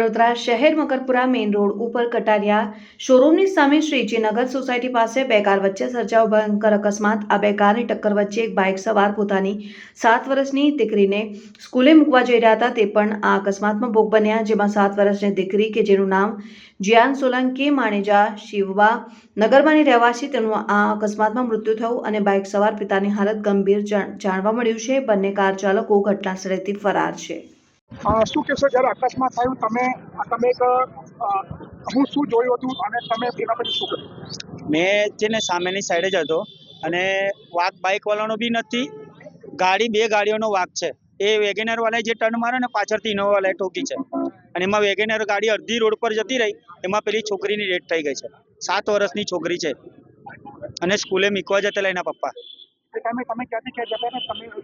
વડોદરા શહેર Makarpura main road ઉપર કટારિયા શોરૂમની સામે શ્રીજીનગર સોસાયટી પાસે બે કાર વચ્ચે સર્જાયો ભયંકર અકસ્માત. આ બે કારની ટક્કર વચ્ચે એક બાઇક સવાર પોતાની સાત વર્ષની દીકરીને સ્કૂલે મૂકવા જઈ રહ્યા હતા. તે પણ આ અકસ્માતમાં ભોગ બન્યા, જેમાં સાત વર્ષની દીકરી કે જેનું નામ જિયાન સોલંકી માણેજા શિવવા નગરમાંની રહેવાસી. તેનું આ અકસ્માતમાં મૃત્યુ થયું અને બાઇક સવાર પિતાની હાલત ગંભીર જાણ- જાણવા મળ્યું છે. બંને કાર ચાલકો ઘટના સ્થળેથી ફરાર છે. શું કહેશો? જ્યારે અકસ્માત થયું, તમે તમે એક હું શું જોયું હતું અને તમે એના પછી શું કર્યું? મેં છે ને સામેની સાઈડે જ હતો અને વાક બાઇક વાળાનો બી નથી, ગાડી, બે ગાડીઓનો વાક છે. એ વેગેનર વાળાએ જે ટર્ન માર્યો ને પાછળથી ઇનોવા વાળાએ ઠોકી છે. અને એમાં વેગેનર ગાડી અડધી રોડ પર જતી રહી, એમાં પેલી છોકરીની ડેથ થઈ ગઈ છે. સાત વર્ષની છોકરી છે. અને સ્કૂલે મૂકવા જતા એના પપ્પા.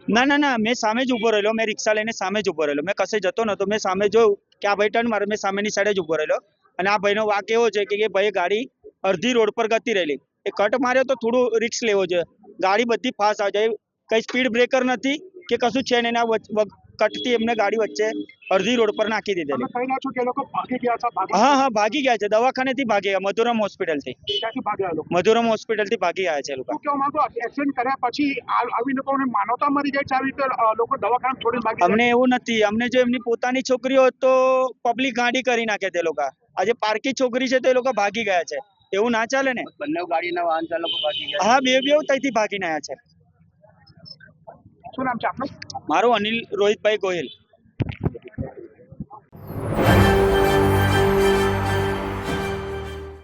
ને ના ના મેં સામે જ ઊભો રહેલો. મેં રિક્ષા લઈને સામે જ ઊભો રહેલો. મેં કશે જતો નતો મેં સામે જોયું કે આ ભાઈ ટર્ન મારે મેં સામેની સાઈડે જ ઊભો રહેલો. અને આ ભાઈનો વાક એવો છે કે ભાઈ ગાડી અડધી રોડ પર ગતી રહેલી. એ કટ માર્યો તો થોડું રિક્સ લેવો જોઈએ ગાડી બધી ફાસ્ટ આવે છે કઈ સ્પીડ બ્રેકર નથી કે કશું છે નહીં. કટથી એમને ગાડી વચ્ચે અડધી રોડ પર નાખી દીધેલી. હા હા ભાગી ગયા છે. દવાખાનેથી ભાગી ગયા મધુરમ હોસ્પિટલથી. મધુરમ હોસ્પિટલથી ભાગી ગયા છે લોકો. અમને એવું નથી. અમને જો એમની પોતાની છોકરીઓ તો પબ્લિક ગાડી કરી નાખે તે લોકો. આજે પાર્કી છોકરી છે તો એ લોકો ભાગી ગયા છે. એવું ના ચાલે ને? બંને ગાડીના વાહન ચાલકો ભાગી ગયા હા બે બે ત્યાંથી ભાગીને આવ્યા છે. શું નામ છે આપનું? મારું અનિલ રોહિતભાઈ ગોહિલ.